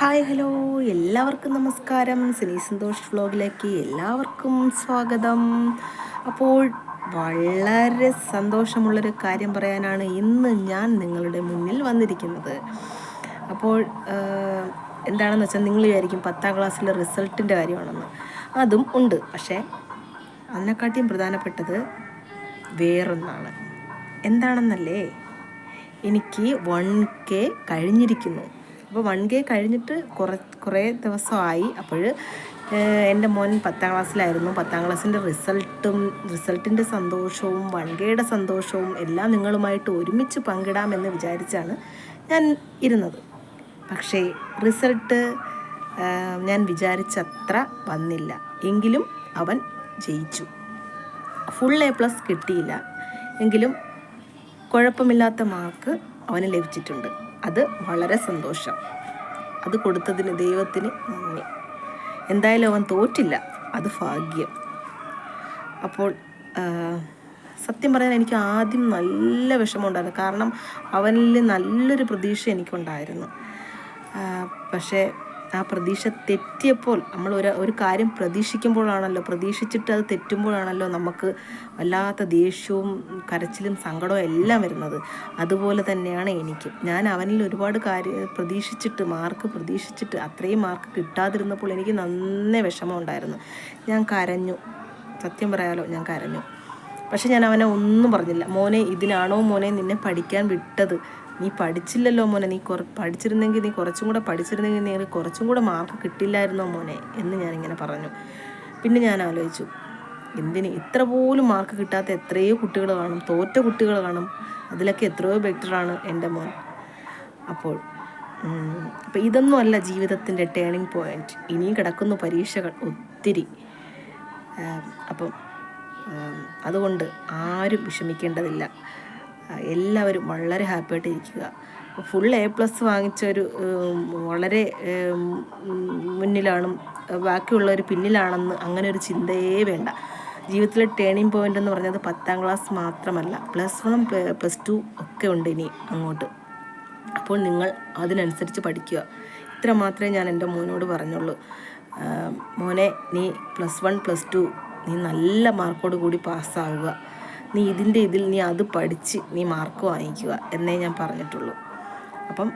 Hi hello. എല്ലാവർക്കും നമസ്കാരം. സിനി സന്തോഷ് വ്ലോഗിലേക്ക് എല്ലാവർക്കും സ്വാഗതം. അപ്പോൾ വളരെ സന്തോഷമുള്ളൊരു കാര്യം പറയാനാണ് ഇന്ന് ഞാൻ നിങ്ങളുടെ മുന്നിൽ വന്നിരിക്കുന്നത്. അപ്പോൾ എന്താണെന്ന് വെച്ചാൽ നിങ്ങൾ വിചാരിക്കും പത്താം ക്ലാസ്സിലെ റിസൾട്ടിന്റെ കാര്യമാണെന്ന്. അതും ഉണ്ട്. പക്ഷേ അതിനെക്കാട്ടിയും പ്രധാനപ്പെട്ടത് വേറൊന്നാണ്. എന്താണെന്നല്ലേ? എനിക്ക് വൺ കെ കഴിഞ്ഞിരിക്കുന്നു. അപ്പോൾ വൺ കെ കഴിഞ്ഞിട്ട് കുറേ കുറേ ദിവസമായി. അപ്പോൾ എന്റെ മോൻ പത്താം ക്ലാസ്സിലായിരുന്നു. പത്താം ക്ലാസ്സിന്റെ റിസൾട്ടും റിസൾട്ടിന്റെ സന്തോഷവും വൺ കെയുടെ സന്തോഷവും എല്ലാം നിങ്ങളുമായിട്ട് ഒരുമിച്ച് പങ്കിടാമെന്ന് വിചാരിച്ചാണ് ഞാൻ ഇരുന്നത്. പക്ഷേ റിസൾട്ട് ഞാൻ വിചാരിച്ചത്ര വന്നില്ല. എങ്കിലും അവൻ ജയിച്ചു. ഫുൾ എ പ്ലസ് കിട്ടിയില്ല. എങ്കിലും കുഴപ്പമില്ലാത്ത മാർക്ക് അവന് ലഭിച്ചിട്ടുണ്ട്. അത് വളരെ സന്തോഷം. അത് കൊടുത്തതിന് ദൈവത്തിന് നന്ദി. എന്തായാലും അവൻ തോറ്റില്ല. അത് ഭാഗ്യം. അപ്പോൾ സത്യം പറയാൻ എനിക്ക് ആദ്യം നല്ല വിഷമമുണ്ടായിരുന്നു. കാരണം അവനിൽ നല്ലൊരു പ്രതീക്ഷ എനിക്കുണ്ടായിരുന്നു. പക്ഷേ ആ പ്രതീക്ഷ തെറ്റിയപ്പോൾ നമ്മൾ ഒരു ഒരു കാര്യം പ്രതീക്ഷിക്കുമ്പോഴാണല്ലോ പ്രതീക്ഷിച്ചിട്ട് അത് തെറ്റുമ്പോഴാണല്ലോ നമുക്ക് വല്ലാത്ത ദേഷ്യവും കരച്ചിലും സങ്കടവും എല്ലാം വരുന്നത്. അതുപോലെ തന്നെയാണ് എനിക്ക്. ഞാൻ അവനിൽ ഒരുപാട് കാര്യം പ്രതീക്ഷിച്ചിട്ട് മാർക്ക് പ്രതീക്ഷിച്ചിട്ട് അത്രയും മാർക്ക് കിട്ടാതിരുന്നപ്പോൾ എനിക്ക് നന്നേ വിഷമം ഉണ്ടായിരുന്നു. ഞാൻ കരഞ്ഞു. സത്യം പറയാലോ ഞാൻ കരഞ്ഞു. പക്ഷെ ഞാൻ അവനെ ഒന്നും പറഞ്ഞില്ല. മോനെ ഇതിനാണോ മോനെ നിന്നെ പഠിക്കാൻ വിട്ടത്? നീ പഠിച്ചില്ലല്ലോ മോനെ. നീ കുറ പഠിച്ചിരുന്നെങ്കിൽ നീ കുറച്ചും കൂടെ പഠിച്ചിരുന്നെങ്കിൽ നീ കുറച്ചും കൂടെ മാർക്ക് കിട്ടില്ലായിരുന്നോ മോനെ എന്ന് ഞാനിങ്ങനെ പറഞ്ഞു. പിന്നെ ഞാൻ ആലോചിച്ചു എന്തിന് ഇത്ര പോലും മാർക്ക് കിട്ടാത്ത എത്രയോ കുട്ടികൾ കാണും തോറ്റ കുട്ടികൾ കാണും. അതിലൊക്കെ എത്രയോ ബെറ്ററാണ് എന്റെ മോൻ. അപ്പോൾ അപ്പം അപ്പോൾ ഇതൊന്നും അല്ല ജീവിതത്തിന്റെ ടേണിംഗ് പോയിന്റ് ഇനിയും കിടക്കുന്നു പരീക്ഷകൾ ഒത്തിരി. അപ്പം അതുകൊണ്ട് ആരും വിഷമിക്കേണ്ടതില്ല. എല്ലാവരും വളരെ ഹാപ്പിയായിട്ട് ഇരിക്കുക ഫുൾ എ പ്ലസ് വാങ്ങിച്ച ഒരു ഉം, വളരെ മുന്നിലാണ് ബാക്കിയുള്ളവർ പിന്നിലാണെന്ന് അങ്ങനെ ഒരു ചിന്തയേ വേണ്ട. ജീവിതത്തിലെ ടേണിംഗ് പോയിന്റ് എന്ന് പറഞ്ഞത് പത്താം ക്ലാസ് മാത്രമല്ല. പ്ലസ് വൺ പ്ലസ് ടു ഒക്കെ ഉണ്ട് ഇനി അങ്ങോട്ട്. അപ്പോൾ നിങ്ങൾ അതിനനുസരിച്ച് പഠിക്കുക. ഇത്ര മാത്രമേ ഞാൻ എന്റെ മോനോട് പറഞ്ഞുള്ളൂ. മോനെ നീ പ്ലസ് വൺ പ്ലസ് ടു നീ നല്ല മാർക്കോട് കൂടി പാസ്സാവുക നീ ഇതിന്റെ ഇതിൽ നീ അത് പഠിച്ച് നീ മാർക്ക് വാങ്ങിക്കുക എന്നേ ഞാൻ പറഞ്ഞിട്ടുള്ളൂ. അപ്പം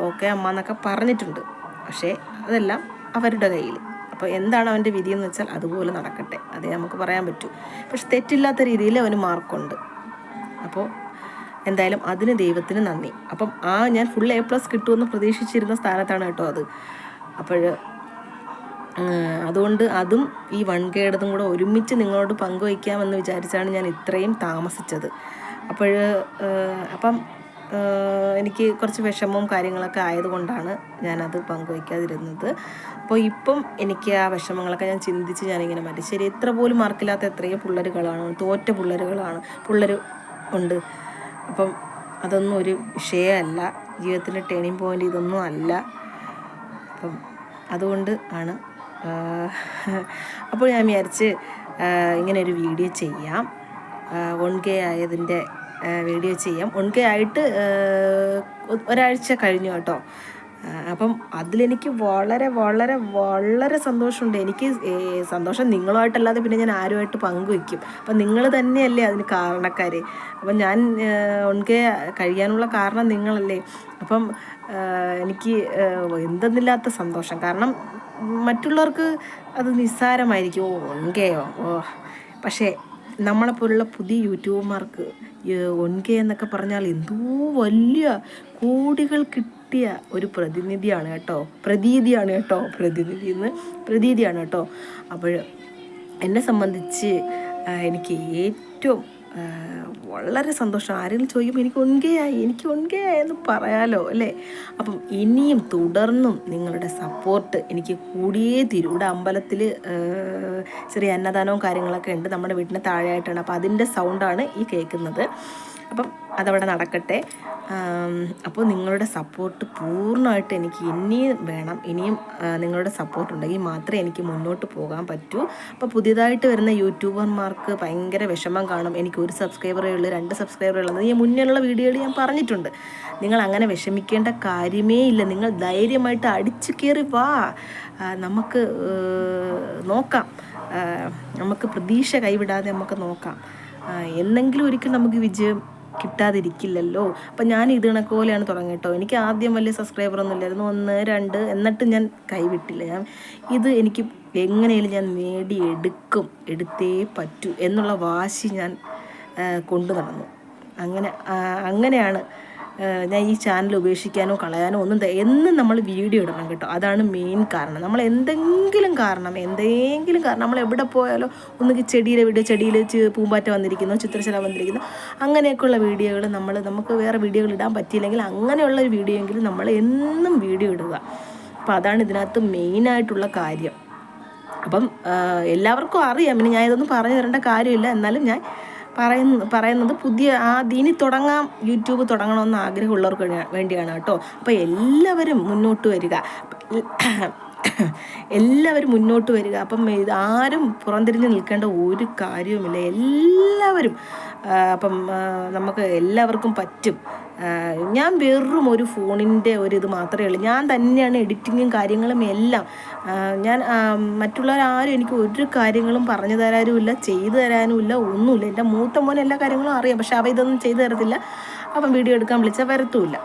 ഓക്കെ അമ്മ എന്നൊക്കെ പറഞ്ഞിട്ടുണ്ട്. പക്ഷേ അതെല്ലാം അവരുടെ കയ്യിൽ. അപ്പോൾ എന്താണ് അവന്റെ വിധി എന്ന് വെച്ചാൽ അതുപോലെ നടക്കട്ടെ. അതേ നമുക്ക് പറയാൻ പറ്റൂ. പക്ഷെ തെറ്റില്ലാത്ത രീതിയിൽ അവന് മാർക്കുണ്ട്. അപ്പോൾ എന്തായാലും അതിന് ദൈവത്തിന് നന്ദി. അപ്പം ആ ഞാൻ ഫുൾ എ പ്ലസ് കിട്ടുമെന്ന് പ്രതീക്ഷിച്ചിരുന്ന സ്ഥാനത്താണ് കേട്ടോ അത്. അപ്പോൾ അതുകൊണ്ട് അതും ഈ വൺ കേടതും കൂടെ ഒരുമിച്ച് നിങ്ങളോട് പങ്കുവയ്ക്കാമെന്ന് വിചാരിച്ചാണ് ഞാൻ ഇത്രയും താമസിച്ചത്. അപ്പോൾ അപ്പം എനിക്ക് കുറച്ച് വിഷമവും കാര്യങ്ങളൊക്കെ ആയതുകൊണ്ടാണ് ഞാനത് പങ്കുവയ്ക്കാതിരുന്നത്. അപ്പോൾ ഇപ്പം എനിക്ക് ആ വിഷമങ്ങളൊക്കെ ഞാൻ ചിന്തിച്ച് ഞാനിങ്ങനെ മാറ്റി. ശരി എത്ര പോലും മാർക്കില്ലാത്ത എത്രയോ പിള്ളേരുകളാണ് തോറ്റ പിള്ളേരുകളാണ് പിള്ളേർ ഉണ്ട്. അപ്പം അതൊന്നും ഒരു വിഷയമല്ല. ജീവിതത്തിന്റെ ടേണിംഗ് പോയിന്റ് ഇതൊന്നും അല്ല. അപ്പം അതുകൊണ്ട് ആണ് അപ്പോൾ ഞാൻ വിചാരിച്ച് ഇങ്ങനെ ഒരു വീഡിയോ ചെയ്യാം. വൺ കെ ആയതിന്റെ വീഡിയോ ചെയ്യാം. വൺ കെ ആയിട്ട് ഒരാഴ്ച കഴിഞ്ഞു കേട്ടോ. അപ്പം അതിലെനിക്ക് വളരെ വളരെ വളരെ സന്തോഷമുണ്ട്. എനിക്ക് സന്തോഷം നിങ്ങളുമായിട്ടല്ലാതെ പിന്നെ ഞാൻ ആരുമായിട്ട് പങ്കുവയ്ക്കും അപ്പം നിങ്ങൾ തന്നെയല്ലേ അതിന് കാരണക്കാർ അപ്പം ഞാൻ ഉണ്ടെ കഴിയാനുള്ള കാരണം നിങ്ങളല്ലേ. അപ്പം എനിക്ക് എന്തെന്നില്ലാത്ത സന്തോഷം. കാരണം മറ്റുള്ളവർക്ക് അത് നിസ്സാരമായിരിക്കും. ഓ ഒൻകെയോ ഓ പക്ഷേ നമ്മളെപ്പോലുള്ള പുതിയ യൂട്യൂബർമാർക്ക് ഒൻകെ എന്നൊക്കെ പറഞ്ഞാൽ എന്തോ വലിയ കോടികൾ കിട്ടിയ ഒരു പ്രതിനിധിയാണ് കേട്ടോ. പ്രതീതിയാണ് കേട്ടോ പ്രതിനിധി എന്ന്. പ്രതീതിയാണ് കേട്ടോ. അപ്പോൾ എന്നെ സംബന്ധിച്ച് എനിക്ക് ഏറ്റവും വളരെ സന്തോഷം. ആരെങ്കിലും ചോദിക്കുമ്പോൾ എനിക്ക് ഒൻകയായി എനിക്ക് ഒൻകയായി എന്ന് പറയാലോ അല്ലേ? അപ്പം ഇനിയും തുടർന്നും നിങ്ങളുടെ സപ്പോർട്ട് എനിക്ക് കൂടിയേ തീരും ഇവിടെ അമ്പലത്തിൽ ചെറിയ അന്നദാനവും കാര്യങ്ങളൊക്കെ ഉണ്ട് നമ്മുടെ വീട്ടിന് താഴെയായിട്ടാണ്. അപ്പോൾ അതിന്റെ സൗണ്ടാണ് ഈ കേൾക്കുന്നത്. അപ്പം അതവിടെ നടക്കട്ടെ. അപ്പോൾ നിങ്ങളുടെ സപ്പോർട്ട് പൂർണമായിട്ട് എനിക്ക് ഇനിയും വേണം. ഇനിയും നിങ്ങളുടെ സപ്പോർട്ട് ഉണ്ടെങ്കിൽ മാത്രമേ എനിക്ക് മുന്നോട്ട് പോകാൻ പറ്റൂ. അപ്പോൾ പുതിയതായിട്ട് വരുന്ന യൂട്യൂബർമാർക്ക് ഭയങ്കര വിഷമം കാണും. എനിക്ക് ഒരു സബ്സ്ക്രൈബറേ ഉള്ളൂ രണ്ട് സബ്സ്ക്രൈബറേ ഉള്ളൂ ഈ മുന്നിലുള്ള വീഡിയോയിൽ ഞാൻ പറഞ്ഞിട്ടുണ്ട്. നിങ്ങൾ അങ്ങനെ വിഷമിക്കേണ്ട കാര്യമേ ഇല്ല. നിങ്ങൾ ധൈര്യമായിട്ട് അടിച്ചു കയറി വാ. നമുക്ക് നോക്കാം. നമുക്ക് പ്രതീക്ഷ കൈവിടാതെ നമുക്ക് നോക്കാം. എന്നെങ്കിലും ഒരിക്കൽ നമുക്ക് വിജയം കിട്ടാതിരിക്കില്ലല്ലോ. അപ്പം ഞാൻ ഇത് പോലെയാണ് തുടങ്ങിയിട്ടോ. എനിക്ക് ആദ്യം വലിയ സബ്സ്ക്രൈബർ ഒന്നും ഇല്ലായിരുന്നു. ഒന്ന് രണ്ട് എന്നിട്ട് ഞാൻ കൈവിട്ടില്ല. ഞാൻ ഇത് എനിക്ക് എങ്ങനെയും ഞാൻ നേടിയെടുക്കും എടുത്തേ പറ്റൂ എന്നുള്ള വാശി ഞാൻ കൊണ്ടു നടന്നു. അങ്ങനെ അങ്ങനെയാണ് ഞാൻ ഈ ചാനൽ ഉപേക്ഷിക്കാനോ കളയാനോ ഒന്നും എന്നും നമ്മൾ വീഡിയോ ഇടണം കേട്ടോ. അതാണ് മെയിൻ കാരണം. നമ്മൾ എന്തെങ്കിലും കാരണം എന്തെങ്കിലും കാരണം നമ്മൾ എവിടെ പോയാലോ ഒന്നുകിൽ ചെടിയിലെ വീഡിയോ ചെടിയിൽ പൂമ്പാറ്റ വന്നിരിക്കുന്നു ചിത്രശല വന്നിരിക്കുന്നു അങ്ങനെയൊക്കെയുള്ള വീഡിയോകൾ നമ്മൾ നമുക്ക് വേറെ വീഡിയോകൾ ഇടാൻ പറ്റിയില്ലെങ്കിൽ അങ്ങനെയുള്ള ഒരു വീഡിയോ എങ്കിലും നമ്മൾ എന്നും വീഡിയോ ഇടുക. അപ്പോൾ അതാണ് ഇതിനകത്ത് മെയിനായിട്ടുള്ള കാര്യം. അപ്പം എല്ലാവർക്കും അറിയാം. പിന്നെ ഞാൻ ഇതൊന്നും പറഞ്ഞു തരേണ്ട കാര്യമില്ല. എന്നാലും ഞാൻ പറയുന്ന പറയുന്നത് പുതിയ ആ ദിനി തുടങ്ങാം യൂട്യൂബ് തുടങ്ങണമെന്ന് ആഗ്രഹമുള്ളവർക്ക് വേണ്ടിയാണ് കേട്ടോ. അപ്പോൾ എല്ലാവരും മുന്നോട്ട് വരിക. എല്ലാവരും മുന്നോട്ട് വരിക. അപ്പം ആരും പുറംതിരിഞ്ഞ് നിൽക്കേണ്ട ഒരു കാര്യവുമില്ല. എല്ലാവരും അപ്പം നമുക്ക് എല്ലാവർക്കും പറ്റും. ഞാൻ വെറും ഒരു ഫോണിന്റെ ഒരു ഇത് മാത്രമേ ഉള്ളൂ. ഞാൻ തന്നെയാണ് എഡിറ്റിങ്ങും കാര്യങ്ങളും എല്ലാം. ഞാൻ മറ്റുള്ളവരാരും എനിക്ക് ഒരു കാര്യങ്ങളും പറഞ്ഞു തരാനുമില്ല ചെയ്തു തരാനുമില്ല ഒന്നുമില്ല. എന്റെ മൂത്ത മോൻ എല്ലാ കാര്യങ്ങളും അറിയാം പക്ഷെ അവ ഇതൊന്നും ചെയ്തു തരത്തില്ല. അപ്പം വീഡിയോ എടുക്കാൻ വിളിച്ചാൽ വരത്തുമില്ല.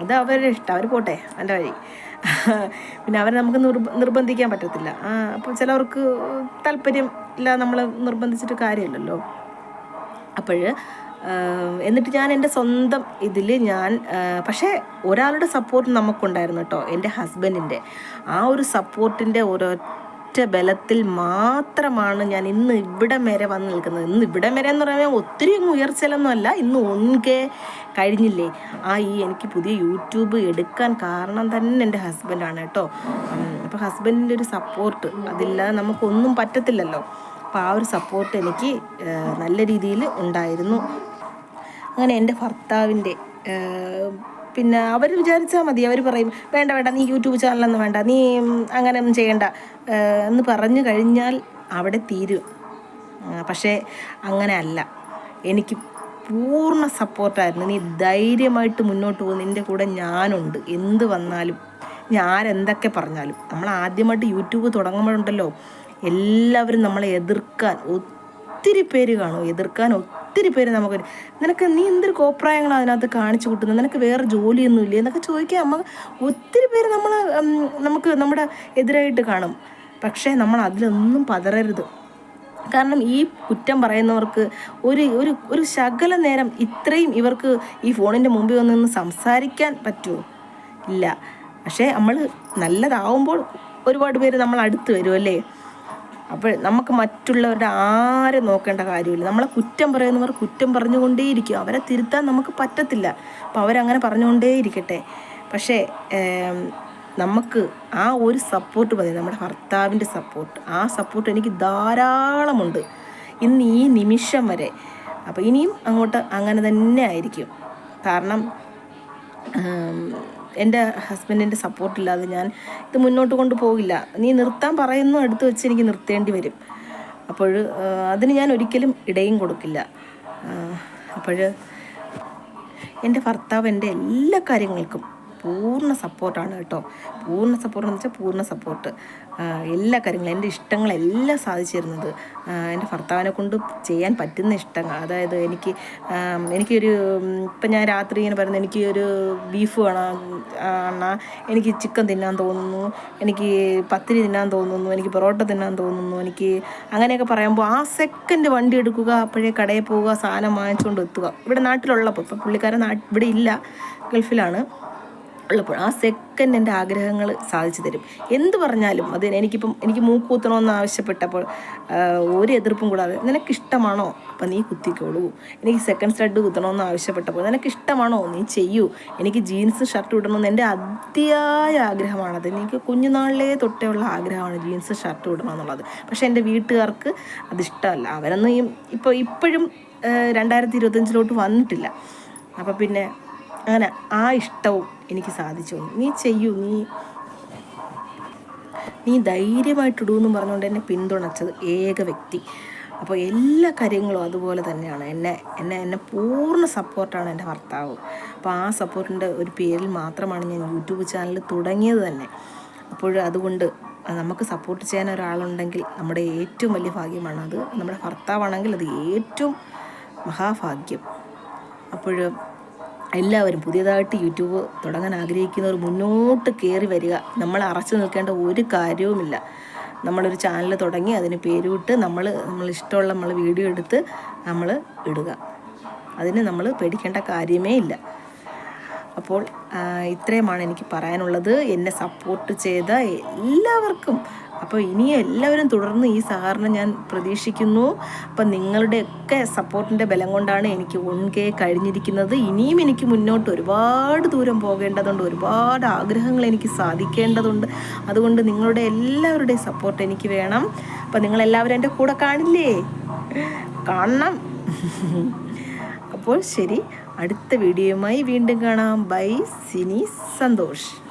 അത് അവരുടെ ഇഷ്ടം. അവർ പോട്ടെ എന്റെ വഴി. പിന്നെ അവരെ നമുക്ക് നിർബന്ധിക്കാൻ പറ്റത്തില്ല. അപ്പോൾ ചിലവർക്ക് താല്പര്യം ഇല്ല നമ്മൾ നിർബന്ധിച്ചിട്ട് കാര്യമില്ലല്ലോ. അപ്പോൾ എന്നിട്ട് ഞാൻ എന്റെ സ്വന്തം ഇതിൽ ഞാൻ പക്ഷേ ഒരാളുടെ സപ്പോർട്ട് നമുക്കുണ്ടായിരുന്നു കേട്ടോ എന്റെ ഹസ്ബൻഡിന്റെ ആ ഒരു സപ്പോർട്ടിന്റെ ഒരൊറ്റ ബലത്തിൽ മാത്രമാണ് ഞാൻ ഇന്ന് ഇവിടെ വരെ വന്ന് നിൽക്കുന്നത്. ഇന്ന് ഇവിടെ വരെ എന്ന് പറയുമ്പോൾ ഒത്തിരി ഉയർച്ചലൊന്നുമല്ല ഇന്ന് ഒൻകെ കഴിഞ്ഞില്ലേ? ആ ഈ എനിക്ക് പുതിയ യൂട്യൂബ് എടുക്കാൻ കാരണം തന്നെ എന്റെ ഹസ്ബൻഡാണ് കേട്ടോ. അപ്പോൾ ഹസ്ബൻഡിന്റെ ഒരു സപ്പോർട്ട് അതില്ലാതെ നമുക്കൊന്നും പറ്റത്തില്ലല്ലോ. അപ്പോൾ ആ ഒരു സപ്പോർട്ട് എനിക്ക് നല്ല രീതിയിൽ ഉണ്ടായിരുന്നു. അങ്ങനെ എന്റെ ഭർത്താവിന്റെ പിന്നെ അവർ വിചാരിച്ചാൽ മതി. അവർ പറയും വേണ്ട വേണ്ട നീ യൂട്യൂബ് ചാനലൊന്നും വേണ്ട. നീ അങ്ങനെ ഒന്നും ചെയ്യണ്ട. എന്ന് പറഞ്ഞു കഴിഞ്ഞാൽ അവിടെ തീരും. പക്ഷേ അങ്ങനെ അല്ല. എനിക്ക് പൂർണ സപ്പോർട്ടായിരുന്നു നീ ധൈര്യമായിട്ട് മുന്നോട്ട് പോകും. നിന്റെ കൂടെ ഞാനുണ്ട്. എന്ത് വന്നാലും ഞാൻ എന്തൊക്കെ പറഞ്ഞാലും. നമ്മൾ ആദ്യമായിട്ട് യൂട്യൂബ് തുടങ്ങുമ്പോഴുണ്ടല്ലോ എല്ലാവരും നമ്മളെ എതിർക്കാൻ ഒത്തിരി പേര് കാണും. എതിർക്കാൻ ഒത്തിരി പേര് നമുക്ക് നിനക്ക് നീ എന്തൊരു കോപ്രായങ്ങളാണ് അതിനകത്ത് കാണിച്ചു കൂട്ടുന്നത്? നിനക്ക് വേറെ ജോലിയൊന്നും ഇല്ലേ? എന്നൊക്കെ ചോദിക്കാൻ നമ്മൾ ഒത്തിരി പേര് നമ്മൾ നമുക്ക് നമ്മുടെ എതിരായിട്ട് കാണും. പക്ഷേ നമ്മൾ അതിലൊന്നും പതറരുത്. കാരണം ഈ കുറ്റം പറയുന്നവർക്ക് ഒരു ഒരു ഒരു ശകല നേരം ഇത്രയും ഇവർക്ക് ഈ ഫോണിന്റെ മുമ്പിൽ വന്ന് നിന്ന് സംസാരിക്കാൻ പറ്റുമോ? ഇല്ല. പക്ഷേ നമ്മൾ നല്ലതാവുമ്പോൾ ഒരുപാട് പേര് നമ്മൾ അടുത്ത് വരുമല്ലേ അപ്പോൾ നമുക്ക് മറ്റുള്ളവരുടെ ആരെ നോക്കേണ്ട കാര്യമില്ല. നമ്മളെ കുറ്റം പറയുന്നവർ കുറ്റം പറഞ്ഞുകൊണ്ടേയിരിക്കും. അവരെ തിരുത്താൻ നമുക്ക് പറ്റത്തില്ല. അപ്പോൾ അവരങ്ങനെ പറഞ്ഞുകൊണ്ടേയിരിക്കട്ടെ. പക്ഷേ നമുക്ക് ആ ഒരു സപ്പോർട്ട് മതി. നമ്മുടെ ഭർത്താവിന്റെ സപ്പോർട്ട് ആ സപ്പോർട്ട് എനിക്ക് ധാരാളമുണ്ട്. ഇന്ന് ഈ നിമിഷം വരെ. അപ്പോൾ ഇനിയും അങ്ങോട്ട് അങ്ങനെ തന്നെ ആയിരിക്കും. കാരണം എന്റെ ഹസ്ബൻഡിന്റെ സപ്പോർട്ടില്ലാതെ ഞാൻ ഇത് മുന്നോട്ട് കൊണ്ടുപോകില്ല നീ നിർത്താൻ പറയുന്നു അടുത്ത് വെച്ച് എനിക്ക് നിർത്തേണ്ടി വരും. അപ്പോൾ അതിന് ഞാൻ ഒരിക്കലും ഇടയും കൊടുക്കില്ല. അപ്പോൾ എന്റെ ഭർത്താവ് എന്റെ എല്ലാ കാര്യങ്ങൾക്കും പൂർണ സപ്പോർട്ടാണ് കേട്ടോ. പൂർണ സപ്പോർട്ട് എന്ന് വെച്ചാൽ പൂർണ സപ്പോർട്ട്. എല്ലാ കാര്യങ്ങളും എന്റെ ഇഷ്ടങ്ങളെല്ലാം സാധിച്ചു തരുന്നത്. എന്റെ ഭർത്താവിനെ കൊണ്ട് ചെയ്യാൻ പറ്റുന്ന ഇഷ്ടങ്ങൾ. അതായത് എനിക്ക് എനിക്കൊരു ഇപ്പം ഞാൻ രാത്രി ഇങ്ങനെ പറയുന്നത് എനിക്ക് ഒരു ബീഫ് വേണം എനിക്ക് ചിക്കൻ തിന്നാൻ തോന്നുന്നു എനിക്ക് പത്തിരി തിന്നാൻ തോന്നുന്നു എനിക്ക് പൊറോട്ട തിന്നാൻ തോന്നുന്നു എനിക്ക് അങ്ങനെയൊക്കെ പറയുമ്പോൾ ആ സെക്കൻഡ് വണ്ടി എടുക്കുക അപ്പോഴേ കടയിൽ പോവുക സാധനം വാങ്ങിച്ചുകൊണ്ട് എത്തുക. ഇവിടെ നാട്ടിലുള്ളപ്പോൾ ഇപ്പം പുള്ളിക്കാരൻ നാട്ടിൽ ഇവിടെ ഇല്ല ഗൾഫിലാണ്. ഉള്ളപ്പോൾ ആ സെക്കൻഡ് എന്റെ ആഗ്രഹങ്ങൾ സാധിച്ചു തരും. എന്ത് പറഞ്ഞാലും അത് എനിക്കിപ്പം എനിക്ക് മൂക്ക് കുത്തണമെന്ന് ആവശ്യപ്പെട്ടപ്പോൾ ഒരു എതിർപ്പും കൂടാതെ നിനക്ക് ഇഷ്ടമാണോ അപ്പം നീ കുത്തിക്കോളൂ. എനിക്ക് സെക്കൻഡ് സ്റ്റഡ് കുത്തണമെന്ന് ആവശ്യപ്പെട്ടപ്പോൾ നിനക്ക് ഇഷ്ടമാണോ നീ ചെയ്യൂ. എനിക്ക് ജീൻസ് ഷർട്ട് ഇടണമെന്ന് എന്റെ അതിയായ ആഗ്രഹമാണത്. എനിക്ക് കുഞ്ഞുനാളിലേ തൊട്ടേ ഉള്ള ആഗ്രഹമാണ് ജീൻസ് ഷർട്ട് ഇടണം എന്നുള്ളത്. പക്ഷേ എന്റെ വീട്ടുകാർക്ക് അതിഷ്ടമല്ല. അവരൊന്നും ഇപ്പോൾ ഇപ്പോഴും രണ്ടായിരത്തി ഇരുപത്തഞ്ചിലോട്ട് വന്നിട്ടില്ല. അപ്പം പിന്നെ അങ്ങനെ ആ ഇഷ്ടവും എനിക്ക് സാധിച്ചു. നീ ചെയ്യൂ നീ നീ ധൈര്യമായിട്ടിടൂ എന്ന് പറഞ്ഞുകൊണ്ട് എന്നെ പിന്തുണച്ചത് ഏക വ്യക്തി. അപ്പോൾ എല്ലാ കാര്യങ്ങളും അതുപോലെ തന്നെയാണ്. എന്നെ എന്നെ എന്നെ പൂർണ സപ്പോർട്ടാണ് എന്റെ ഭർത്താവ്. അപ്പോൾ ആ സപ്പോർട്ടിന്റെ ഒരു പേരിൽ മാത്രമാണ് ഞാൻ യൂട്യൂബ് ചാനൽ തുടങ്ങിയത് തന്നെ. അപ്പോൾ അതുകൊണ്ട് നമുക്ക് സപ്പോർട്ട് ചെയ്യാൻ ഒരാളുണ്ടെങ്കിൽ നമ്മുടെ ഏറ്റവും വലിയ ഭാഗ്യമാണ് അത്. നമ്മുടെ ഭർത്താവാണെങ്കിൽ അത് ഏറ്റവും മഹാഭാഗ്യം. അപ്പോൾ എല്ലാവരും പുതിയതായിട്ട് യൂട്യൂബ് തുടങ്ങാൻ ആഗ്രഹിക്കുന്നവർ മുന്നോട്ട് കയറി വരിക. നമ്മൾ അറച്ചു നിൽക്കേണ്ട ഒരു കാര്യവുമില്ല. നമ്മളൊരു ചാനൽ തുടങ്ങി അതിന് പേരുവിട്ട് നമ്മൾ നമ്മൾ ഇഷ്ടമുള്ള നമ്മൾ വീഡിയോ എടുത്ത് നമ്മൾ ഇടുക. അതിന് നമ്മൾ പേടിക്കേണ്ട കാര്യമേ ഇല്ല. അപ്പോൾ ഇത്രയുമാണ് എനിക്ക് പറയാനുള്ളത്. എന്നെ സപ്പോർട്ട് ചെയ്ത എല്ലാവർക്കും അപ്പോൾ ഇനി എല്ലാവരും തുടർന്ന് ഈ സഹകരണം ഞാൻ പ്രതീക്ഷിക്കുന്നു. അപ്പം നിങ്ങളുടെയൊക്കെ സപ്പോർട്ടിന്റെ ബലം കൊണ്ടാണ് എനിക്ക് ഒൺ കെ കഴിഞ്ഞിരിക്കുന്നത്. ഇനിയും എനിക്ക് മുന്നോട്ട് ഒരുപാട് ദൂരം പോകേണ്ടതുണ്ട്. ഒരുപാട് ആഗ്രഹങ്ങൾ എനിക്ക് സാധിക്കേണ്ടതുണ്ട്. അതുകൊണ്ട് നിങ്ങളുടെ എല്ലാവരുടെയും സപ്പോർട്ട് എനിക്ക് വേണം. അപ്പം നിങ്ങളെല്ലാവരും എന്റെ കൂടെ കാണില്ലേ? കാണണം. അപ്പോൾ ശരി. അടുത്ത വീഡിയോയുമായി വീണ്ടും കാണാം. ബൈ. സിനി സന്തോഷ്.